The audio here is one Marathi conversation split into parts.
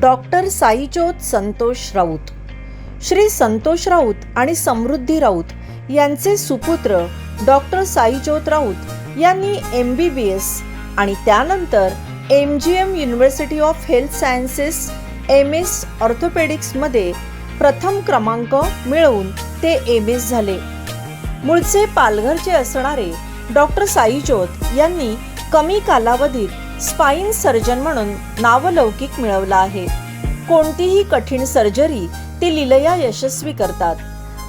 डॉक्टर साईज्योत संतोष राऊत. श्री संतोष राऊत आणि समृद्धी राऊत यांचे सुपुत्र डॉक्टर साईज्योत राऊत यांनी एम बी बी एस आणि त्यानंतर M G M university of health sciences M S ऑर्थोपेडिक्समध्ये प्रथम क्रमांक मिळवून ते एम एस झाले. मूळचे पालघरचे असणारे डॉक्टर साईजोत यांनी कमी कालावधीत स्पाईन सर्जन म्हणून नावलौकिक मिळवला आहे. कोणतीही कठीण सर्जरी ते लिलया यशस्वी करतात.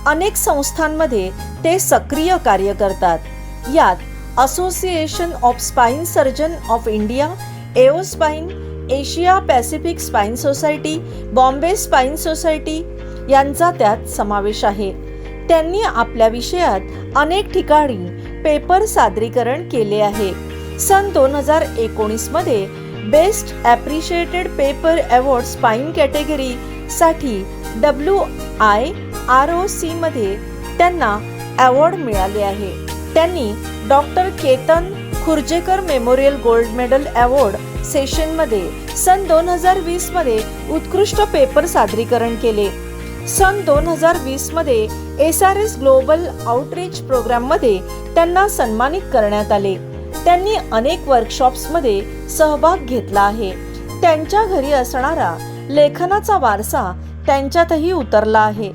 अनेक संस्थांमध्ये ते सक्रिय कार्य करतात. यात association of spine surgeon of India AOSpine Asia Pacific spine society Bombay spine society यांचा त्यात समावेश आहे. त्यांनी आपल्या विषयात अनेक ठिकाणी पेपर सादरीकरण केले आहे. सन दोन हजार एकोणीसमध्ये best appreciated paper award spine category साठी W I R O C मध्ये त्यांना अवॉर्ड मिळाले आहे. त्यांनी doctor Ketan Khurjekar memorial gold medal award सेशनमध्ये सन दोन हजार वीसमध्ये उत्कृष्ट पेपर सादरीकरण केले. सन दोन हजार वीसमध्ये S R S global outreach प्रोग्राममध्ये त्यांना सन्मानित करण्यात आले. त्यांनी अनेक वर्कशॉप्समध्ये सहभाग घेतला आहे. त्यांच्या घरी असणारा लेखनाचा वारसा त्यांच्यातही उतरला आहे.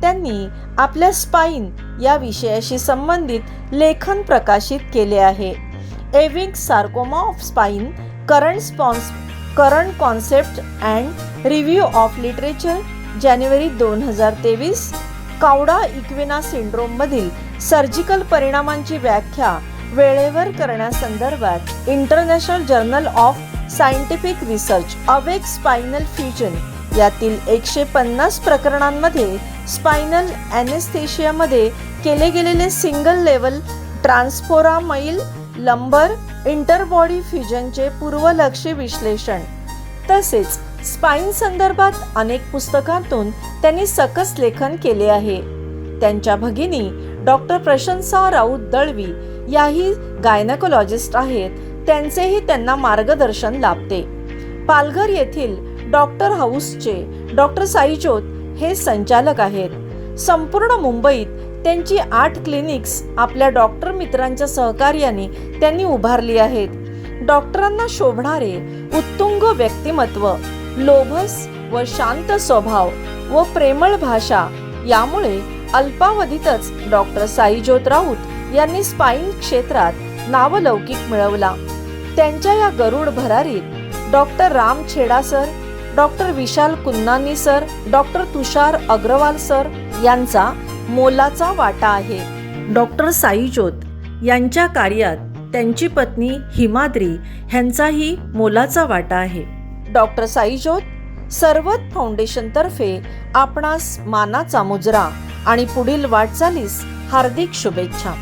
त्यांनी आपल्या स्पाईन या विषयाशी संबंधित लेखन प्रकाशित केले आहे. Ewing sarcoma of spine current spawns current concept and review of literature जानेवारी दोन हजार तेवीस कावडा इक्विना सिंड्रोममधील सर्जिकल परिणामांची व्याख्या वेळेवर करण्यासंदर्भात international journal of scientific research awake spinal fusion यातील एकशे पन्नास प्रकरणांमध्ये स्पायनल ॲनेस्थेशियामध्ये केले गेलेले single level transforaminal lumbar interbody फ्युजनचे पूर्वलक्षी विश्लेषण. तसेच स्पाईन संदर्भात अनेक पुस्तकांतून त्यांनी सकस लेखन केले आहे. त्यांच्या भगिनी डॉक्टर प्रशंसा राऊत दळवी याही गायनकोलॉजिस्ट आहेत. त्यांचेही त्यांना मार्गदर्शन लाभते. पालघर येथील डॉक्टर हाऊसचे डॉक्टर साईजोत हे संचालक आहेत. संपूर्ण मुंबईत त्यांची आठ क्लिनिक्स आपल्या डॉक्टर मित्रांच्या सहकार्याने त्यांनी उभारली आहेत. डॉक्टरांना शोभणारे उत्तुंग व्यक्तिमत्व लोभस व शांत स्वभाव व प्रेमळ भाषा यामुळे अल्पावधीतच डॉक्टर साईजोत राऊत यांनी स्पाईन क्षेत्रात नावलौकिक मिळवला. त्यांच्या या गरुड भरारीत doctor Ram Chheda sir doctor Vishal Kunnani sir doctor Tushar Agarwal sir यांचा मोलाचा वाटा आहे. डॉक्टर साईज्योत यांच्या कार्यात त्यांची पत्नी हिमाद्री ह्यांचाही मोलाचा वाटा आहे. डॉक्टर साईजोत सर्वत फाउंडेशनतर्फे आपणास मानाचा मुजरा आणि पुढील वाटचालीस हार्दिक शुभेच्छा.